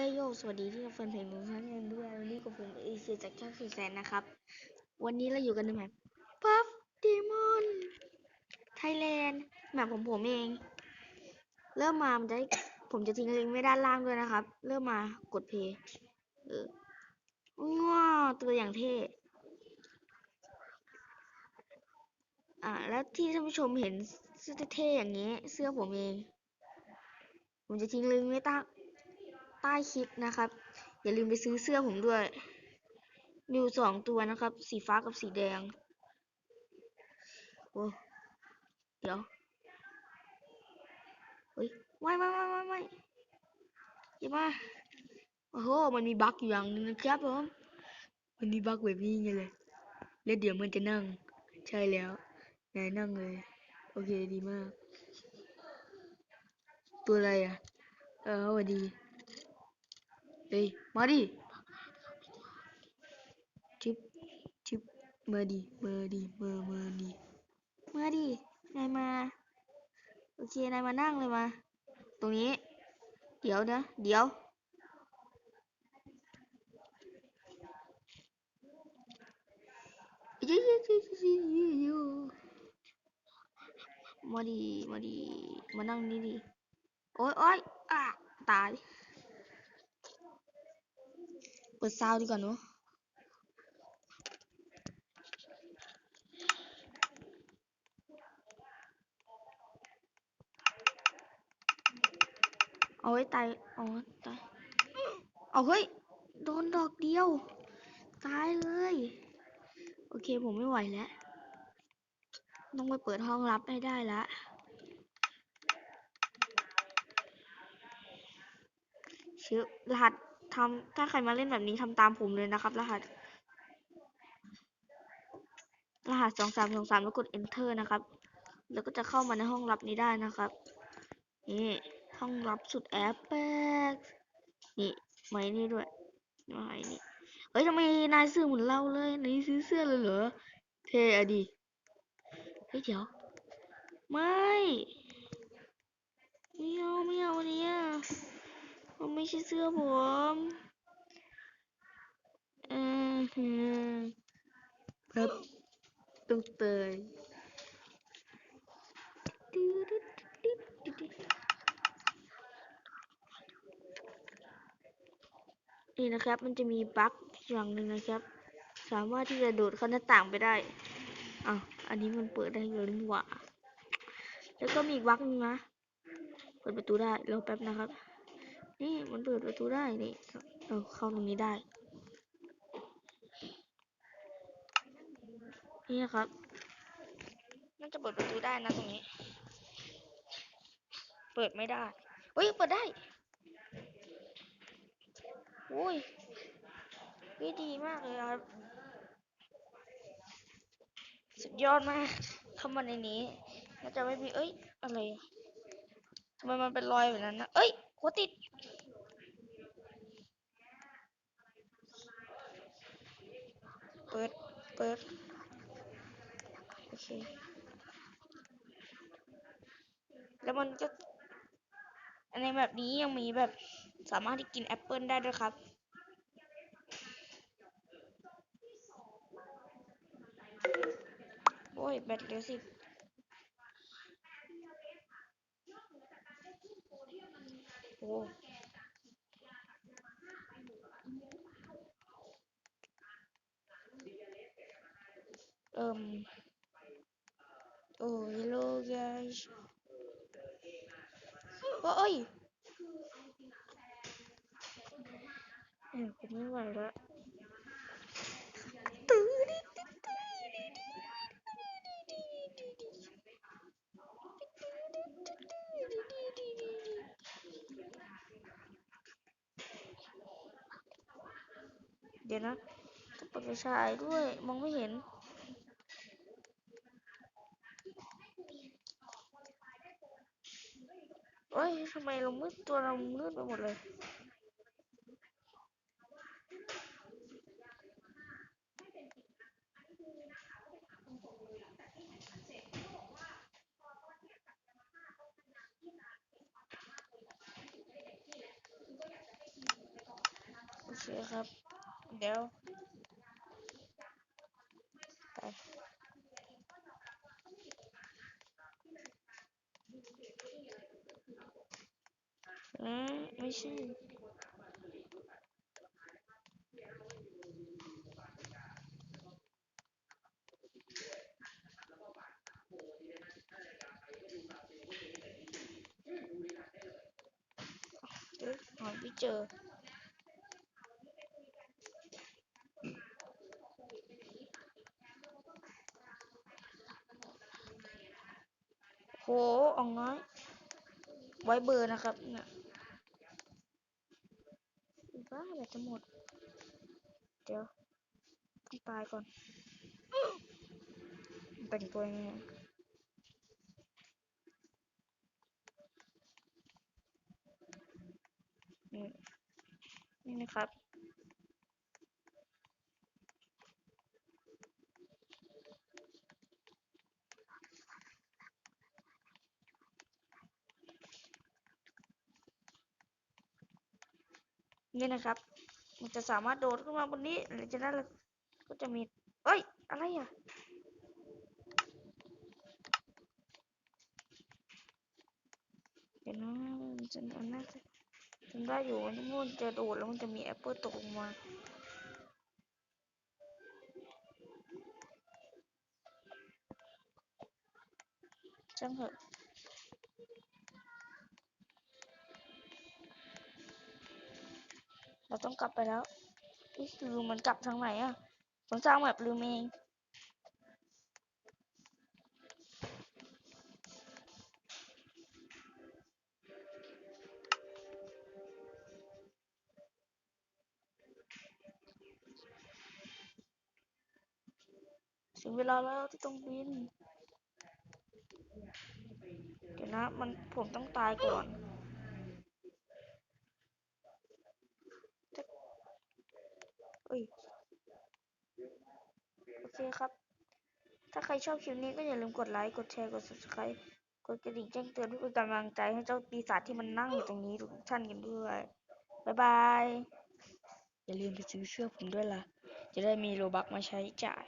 อ้ยโยสวัสดีที่รับฟังเพลงของท่านกันด้วยวันนี้กับผมเอเชียจากช่างสุดแสนนะครับ วันนี้เราอยู่กันในแมปพัฟดีมอนไทยแลนด์แมปของผมเอง เริ่มมามันจะผมจะทิ้งลิงก์ไว้ด้านล่างด้วยนะครับ เริ่มมากดเพย์เออว้าวตัวอย่างเท่อ่าแล้วที่ท่านผู้ชมเห็นเสื้อเท่ๆอย่างนี้ เสื้อผมเอง ผมจะทิ้งลิงก์ไว้ใต้ง ใต้คลิปนะครับ อย่าลืมไปซื้อเสื้อผมด้วยมีอยู่สองตัวนะครับ สีฟ้ากับสีแดงโอ้เดี๋ยวเฮ้ยไม่ไม่ไม่ไม่ไม่อย่ามาโอ้โหมันมีบั๊กอยู่อย่างนึงนะครับผมมันมีบั๊กแบบนี้ไงเลยแล้วเดี๋ยวมันจะนั่ง ใช่แล้วนายนั่งเลย โอเคดีมาก ตัวอะไรอะ เออสวัสดี เฮ้ยมาดิชิบชิบมาดิมาดิมามาดิมาดินายมาโอเค นายมานั่งเลยมา ตรงนี้ เดี๋ยวนะ เดี๋ยว มาดี มาดี มานั่งนี่ดิ โอ๊ยโอ๊ยอะตาย เปิดซาวดีกว่าเนอะเอาไว้ตายเอาไว้ตาย เอาเฮ้ย โดนดอกเดียว ตายเลย โอเคผมไม่ไหวแล้ว ต้องไปเปิดห้องลับให้ได้ละ ชื่อรหัส ทำถ้าใครมาเล่นแบบนี้ทำตามผมเลยนะครับ รหัส รหัสสองสามสองสามแล้วกด enter นะครับ แล้วก็จะเข้ามาในห้องลับนี้ได้นะครับ นี่ห้องลับสุดแอปแปกนี่ไม้นี่ด้วยไม้นี่เฮ้ยทำไมนายซื้อเหมือนเราเลยนายซื้อเสื้อเลยเหรอเทอะดิเฮ้ยเดี๋ยวไม่ไม่เอาไม่เอาเนี้ย มันไม่ใช่เสื้อผมเออหือครับตุ้งเตยนี่นะครับ มันจะมีบั๊กอย่างหนึ่งนะครับ สามารถที่จะโดดเข้าหน้าต่างไปได้อ้าวอันนี้มันเปิดได้เลยนี่หว่าแล้วก็มีอีกบั๊กหนึงนะ เปิดประตูได้รอแป๊บนะครับ นี่มันเปิดประตูได้นี่เราเข้าตรงนี้ได้ นี่ครับมันจะเปิดประตูได้นะตรงนี้ เปิดไม่ได้เฮ้ย เปิดได้โอ้ยเฮ้ยดีมากเลยครับ สุดยอดมากเข้ามาในนี้น่าจะไม่มีเอ้ย อะไรทำไมมันเป็นรอยแบบนั้นนะเอ้ย หัวติด เปิด เปิด โอเค แล้วมันก็ในแบบนี้ยังมีแบบสามารถที่กินแอปเปิลได้ด้วยครับ โอ้ย แบตเหลือสิบ โอ้เอิ่มโอ้ hello guys โอ้ยเออผมไม่ไหวแล้ว เดี๋ยวนะต้องเปิดไฟฉายด้วย มองไม่เห็นเอ้ยทำไมเรามืดตัวเรามืดไปหมดเลยครับเดี๋ยวไปอืมไม่ใช่เอ๊ะหาไม่เจ อโหองน้อย ไว้เบอร์นะครับเนี่ยบ้าแบตจะหมด เดี๋ยวตายก่อนแต่งตัวยังไงนี่นะครับ นี่นะครับ มันจะสามารถโดดขึ้นมาบนนี้หรือจากนั้นเราก็จะมีเอ้ย อะไรอะเดี๋ยวนะฉันจำน่าจะจำได้อยู่ว่าที่มันจะโดดแล้วมันจะมีแอปเปิลตกลงมาช่างเถอะ เราต้องกลับไปแล้วลืมมันกลับทางไหนอะผมสร้างแบบลืมเองถึงเวลาแล้วที่ต้องบิน เดี๋ยวนะ มันผมต้องตายก่อน เอ้ย โอเคครับ ถ้าใคร ชอบคลิปนี้ก็อย่าลืมกดไลค์กดแชร์กด subscribe กดกระดิ่งแจ้งเตือนเพื่อเป็นกำลังใจให้เจ้าปีศาจที่มันนั่งอยู่ตรงนี้ทุกท่านกันด้วยบ๊ายบายอย่าลืมไปซื้อเสื้อผมด้วยล่ะ จะได้มีโลบักมาใช้จ่าย